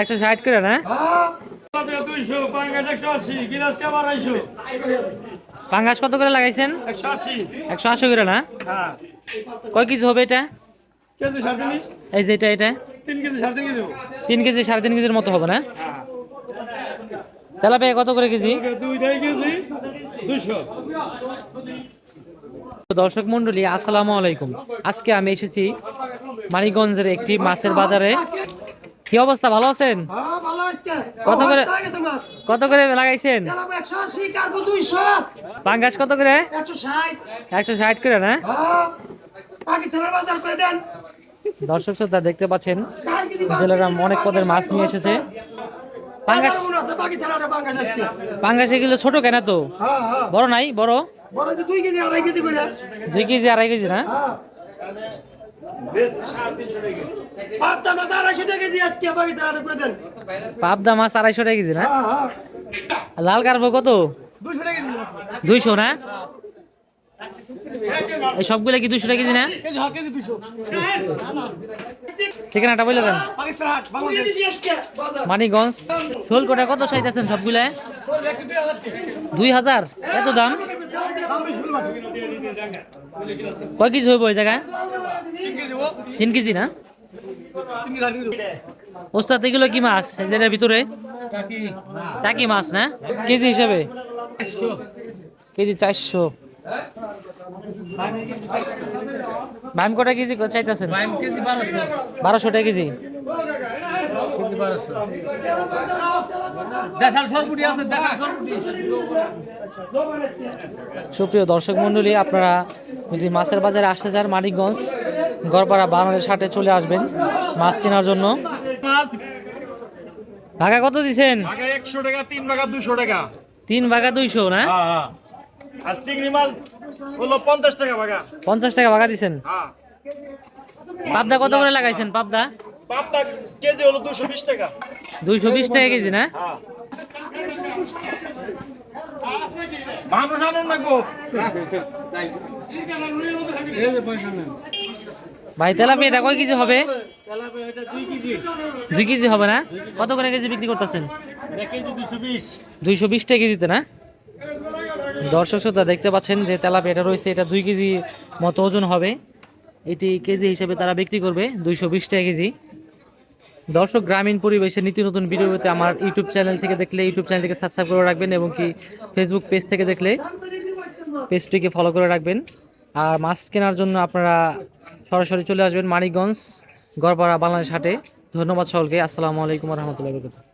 একশো ষাট। করে না? পাঙ্গাস কত করে লাগাইছেন? একশো আশি। করে না? হ্যাঁ। কয় কেজি হবে এটা? কেজি সাড়ে তিন এই যে এটা এটা? তিন কেজি সাড়ে তিন কেজির মতো হবে না? তেলাপিয়া কত করে কেজি? দর্শক মন্ডলী আসসালামু আলাইকুম। আজকে আমি এসেছি মানিকগঞ্জের একটি মাছের বাজারে। কি অবস্থা? ভালো আছেন? হ্যাঁ কত করে? কত করে লাগাইছেন? পাঙ্গাস কত করে? একশো ষাট। করে না? হ্যাঁ দর্শক শ্রোতা দেখতে পাচ্ছেন জেলেরা অনেক পদের মাছ নিয়ে এসেছে। পাঙ্গাস পাঙ্গাস এগুলো ছোট কেন তো? হ্যাঁ বড় নাই বড়? বড় দুই কেজি আড়াই কেজি দুই কেজি আড়াই কেজি না? পাঁচটা মাছ আড়াইশো টাকা কেজি আজকে পাকিস্তানের করে দেন। পাবদা মাছ আড়াইশো টাকা কেজি না? হ্যাঁ হ্যাঁ। লাল কার্ভ কত? দুইশো না? এই সবগুলো কি দুইশো টাকা কেজি না কেজি হ্যাঁ ঠিকানাটা বলে দেন। আজকে শোল কোটা কত চাইতেছেন সবগুলা দুই হাজার এত দাম? কয় কেজি হইব ওই জায়গায়? তিন কেজি না? ওস্তাদ এগুলো কি মাছ? এই যেটার ভিতরে? টাকি মাছ। না? কেজি হিসাবে? কেজি চারশো। ভাইম কটা কেজি চাইতেছেন? বারোশো। টাকা কেজি? সুপ্রিয় দর্শক মণ্ডলী আপনারা যদি মাছের বাজারে আসতে চান মানিকগঞ্জ গড়পাড়া বাংলাদেশ হাটে চলে আসবেন মাছ কেনার জন্য। ভাগা কত দিচ্ছেন একশো টাকা তিন ভাগা দুশো টাকা। তিন ভাগা দুইশো না? হ্যাঁ হ্যাঁ। আর চিংড়ি মাছ হলো পঞ্চাশ টাকা ভাগা। পঞ্চাশ টাকা ভাগা দিছেন? হ্যাঁ। পাবদা কত করে লাগাইছেন পাবদা? পাবদা কেজি হলো দুশো বিশ টাকা। দুইশো বিশ টাকা কেজি না? হ্যাঁ। মানুষ আনন্দ রাখব ভাই তেলাপি এটা কয় কেজি হবে? দুই কেজি হবে না? কত করে কেজি বিক্রি করতেছেন? দুইশো বিশ টাকা কেজিতে না? দর্শক শ্রোতা দেখতে পাচ্ছেন যে তেলাপিয়াটা রয়েছে, এটা দুই কেজি মতো ওজন হবে। এটি কেজি হিসেবে তারা বিক্রি করবে, দুইশো বিশ টাকা কেজি। দর্শক, গ্রামীণ পরিবেশে নিত্য নতুন ভিডিও পেতে আমার ইউটিউব চ্যানেল থেকে দেখলে ইউটিউব চ্যানেল থেকে সাবস্ক্রাইব করে রাখবেন এবং কি ফেসবুক পেজ থেকে দেখলে পেজটিকে ফলো করে রাখবেন। আর মাছ কেনার জন্য আপনারা সরাসরি চলে আসবেন মানিকগঞ্জ, গড়পাড়া বাংলাদেশ হাটে। ধন্যবাদ সকলকে। আসসালামু আলাইকুম রহমতুল্লাহ